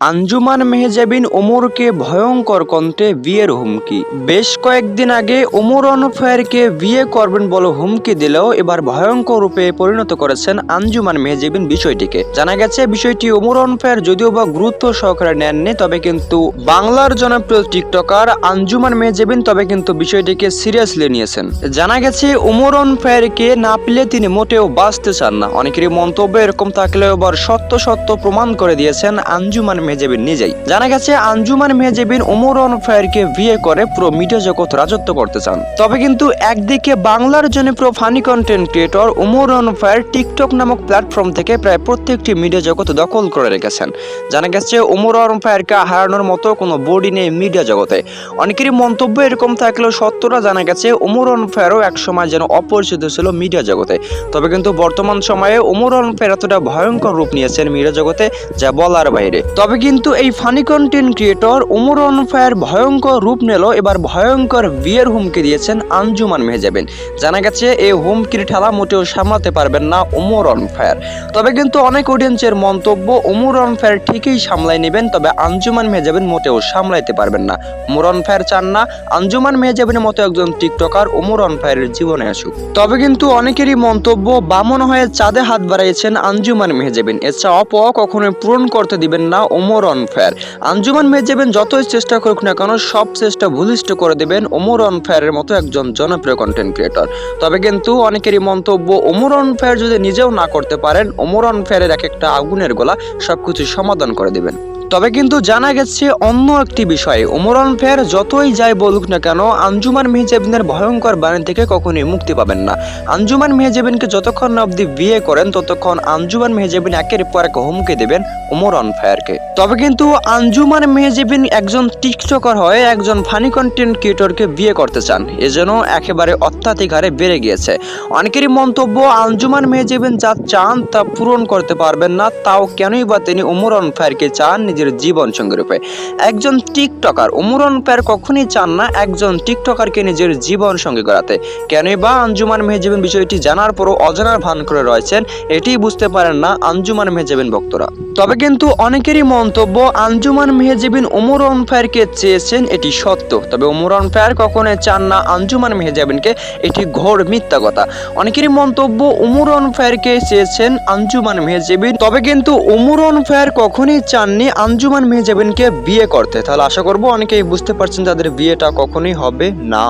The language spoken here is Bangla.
আঞ্জুমান মেহজাবিন ওমরকে ভয়ঙ্কর কণ্ঠে বিয়ের হুমকি। বেশ কয়েকদিন আগে ওমর অনফায়ারকে বিয়ে করবেন বলে হুমকি দিলেও এবার ভয়ঙ্কর রূপে পরিণত করেছেন আঞ্জুমান মেহজাবিন বিষয়টিকে। জানা গেছে, বিষয়টি ওমর অনফায়ার যদিও বা গুরুত্ব সহকারে নেননি, তবে কিন্তু বাংলার জনপ্রিয় টিকটকার আঞ্জুমান মেহজাবিন তবে কিন্তু বিষয়টিকে সিরিয়াসলি নিয়েছেন। জানা গেছে, ওমর অনফায়ারকে না পেলে তিনি মোটেও বাঁচতে চান না। অনেকেরই মন্তব্য এরকম থাকলেও এবার সত্য সত্য প্রমাণ করে দিয়েছেন আঞ্জুমান মেহজাবিন নিজেই। জানা গেছে, আঞ্জুমান মেহজাবিন ওমর অনফায়ারকে বিয়ে করে পুরো মিডিয়া জগৎ রাজত্ব করতে চান। তবে কিন্তু একদিকে বাংলার জনপ্রিয় funny content creator Omar on fire TikTok নামক প্ল্যাটফর্ম থেকে প্রায় প্রত্যেকটি মিডিয়া জগৎ দখল করে রেখেছেন। জানা গেছে, ওমর অনফায়ারকে হারানোর মতো কোনো বডি নেই মিডিয়া জগতে। অনেকেরই মন্তব্য এরকম থাকলেও সত্যটা জানা গেছে, ওমর অনফায়ারও একসময় যেন অপরিচিত ছিল মিডিয়া জগতে। তবে কিন্তু বর্তমান সময়ে ওমর অনফায়ার এতটা ভয়ঙ্কর রূপ নিয়েছেন মিডিয়া জগতে, যা বলার বাইরে। তবে কিন্তু এই funny content creator Omar on fire ভয়ঙ্কর রূপ নিল, এবার ভয়ঙ্কর বিয়ের হুমকি দিয়েছেন আঞ্জুমান মেহজাবিন। জানা গেছে, এই হুমকির ঠেলা মোটেও সামলাতে পারবেন না ওমর অনফায়ার তবে কিন্তু অনেক অডিয়েন্সের মন্তব্য ওমর অনফায়ার ঠিকই সামলাই নেবেন, তবে আঞ্জুমান মেহজাবিন মোটেও সামলাইতে পারবেন না। ওমর অনফায়ার চান না, আঞ্জুমান মেহজাবিনের মতো একজন টিকটকার ওমর অনফায়ারের জীবনে আসুক। তবে কিন্তু অনেকেরই মন্তব্য, বামন হয়ে চাঁদে হাত বাড়াইছেন আঞ্জুমান মেহজাবিন। এছাড়া অপ কখনোই পূরণ করতে দিবেন না ওমর অনফায়ার। আঞ্জুমান মেজেবেন যতই চেষ্টা করুক না কেন, সব চেষ্টা ভুলিষ্ঠ করে দেবেন ওমর অনফেয়ারের মতো একজন জনপ্রিয় কন্টেন্ট ক্রিয়েটর তবে কিন্তু অনেকেরই মন্তব্য, ওমর অনফেয়ার যদি নিজেও না করতে পারেন, ওমর অনফেয়ারের এক একটা আগুনের গোলা সবকিছু সমাধান করে দেবেন। তবে কিন্তু জানা গেছে অন্য একটি বিষয়। ওমরান ফের যতই যাই বলুক না কেন, আঞ্জুমান মেহজাবিনের ভয়ঙ্কর বাণী থেকে কখনোই মুক্তি পাবেন না। আঞ্জুমান মেহজাবিনকে যতক্ষণ না অবধি বিয়ে করেন, ততক্ষণ আঞ্জুমান মেহজাবিন একের পর এক হুমকি দেবেন ওমরান ফায়ারকে। তবে কিন্তু আঞ্জুমান মেহজাবিন একজন টিকটকার হয়ে একজন ফানি কন্টেন্ট ক্রিয়েটরকে বিয়ে করতে চান। এজন্য একেবারে অত্যাধিক হারে বেড়ে গিয়েছে। অনেকেরই মন্তব্য, আঞ্জুমান মেহজাবিন যা চান তা পূরণ করতে পারবেন না, তাও কেনই বা তিনি ওমরান ফায়ারকে চান নিজের জীবন সঙ্গী রূপে একজন টিকটকার ওমরান ফায়ার কখনই চান না একজন টিকটকারকে নিজের জীবন সঙ্গী করাতে। কেনই বা আঞ্জুমান মেহজাবিন বিষয়টি জানার পরও অজানার ভান করে রয়েছেন এটি বুঝতে পারেন না আঞ্জুমান মেহজাবিন ভক্তরা। তবে কিন্তু অনেকেরই মন্তব্য, আঞ্জুমান মেহজাবিন ওমর ফায়ারকে চেয়েছেন এটি সত্য। তবে ওমর ফায়ার কখনোই চান না আঞ্জুমান মেহজাবিনকে, এটি ঘোর মিথ্যা কথা। অনেকেরই মন্তব্য ওমর ফায়ারকে চেয়েছেন আঞ্জুমান মেহজাবিন। তবে কিন্তু ওমর ফায়ার কখনোই চাননি আঞ্জুমান মেহজাবিনকে বিয়ে করতে। তাহলে আশা করব অনেকেই বুঝতে পারছেন তাদের বিয়েটা কখনোই হবে না।